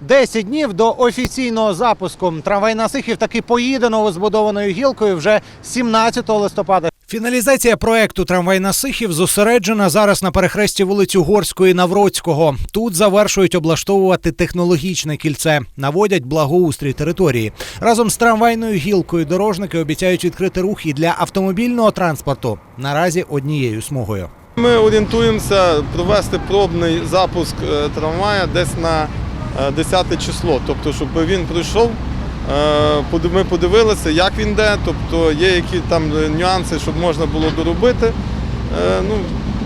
10 днів до офіційного запуску. Трамвай на Сихів таки поїде новозбудованою гілкою вже 17 листопада. Фіналізація проекту трамвай на Сихів зосереджена зараз на перехресті вулиць Угорської Навроцького. Тут завершують облаштовувати технологічне кільце, наводять благоустрій території. Разом з трамвайною гілкою дорожники обіцяють відкрити рух і для автомобільного транспорту. Наразі однією смугою. Ми орієнтуємося провести пробний запуск е, трамвая десь на 10 число, тобто, щоб він пройшов. е, Ми подивилися, як він йде, тобто є які там нюанси, щоб можна було доробити. Е, Ну,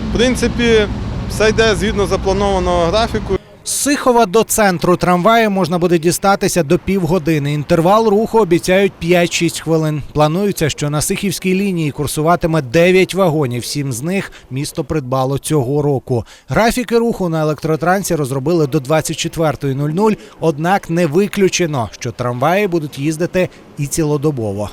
в принципі, все йде згідно запланованого графіку. З Сихова до центру трамваю можна буде дістатися до півгодини. Інтервал руху обіцяють 5-6 хвилин. Планується, що на Сихівській лінії курсуватиме 9 вагонів. Сім з них місто придбало цього року. Графіки руху на електротрансі розробили до 24.00, однак не виключено, що трамваї будуть їздити і цілодобово.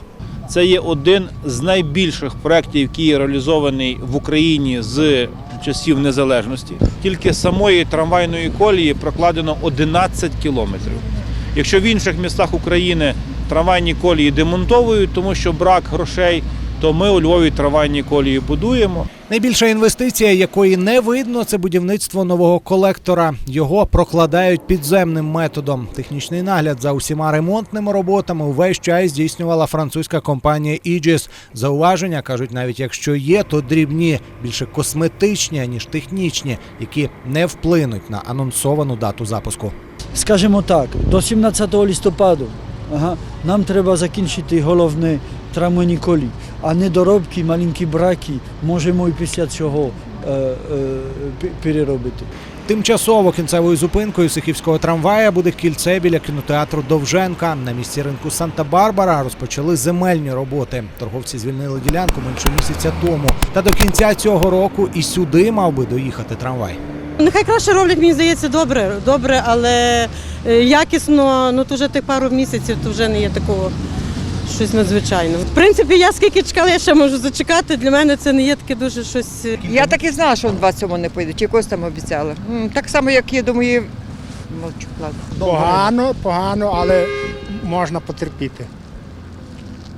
Це є один з найбільших проєктів, який реалізований в Україні з часів незалежності. Тільки самої трамвайної колії прокладено 11 кілометрів. Якщо в інших містах України трамвайні колії демонтовують, тому що брак грошей, то ми у Львові трамвайні колії будуємо. Найбільша інвестиція, якої не видно, це будівництво нового колектора. Його прокладають підземним методом. Технічний нагляд за усіма ремонтними роботами увесь час здійснювала французька компанія Aegis. Зауваження кажуть, навіть якщо є, то дрібні, більше косметичні ніж технічні, які не вплинуть на анонсовану дату запуску. Скажімо так, до 17 листопаду ага, нам треба закінчити головне трамвайні колі, а недоробки, маленькі браки можемо і після цього е, е, переробити. Тимчасово кінцевою зупинкою сихівського трамвая буде кільце біля кінотеатру Довженка. На місці ринку Санта-Барбара розпочали земельні роботи. Торговці звільнили ділянку менше місяця тому. Та до кінця цього року і сюди мав би доїхати трамвай. Нехай краще роблять, мені здається, добре, добре, але е, якісно, ну то вже тих пару місяців, то вже не є такого щось надзвичайне. В принципі, я скільки чекала, я ще можу зачекати. Для мене це не є таке дуже щось. е, Я так і знала, що в 27 не поїде, чи якось там обіцяли. М, Так само, як я думаю, мовчу, ладно. Погано, погано, але можна потерпіти.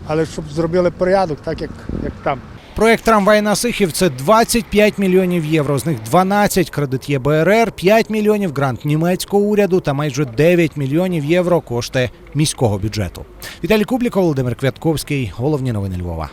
Але щоб зробили порядок, так як, як там. Проект трамвай на Сихів це 25 мільйонів євро. З них 12 кредит ЄБРР, 5 мільйонів грант німецького уряду та майже 9 мільйонів євро кошти міського бюджету. Віталій Кубліков, Володимир Квятковський. Головні новини Львова.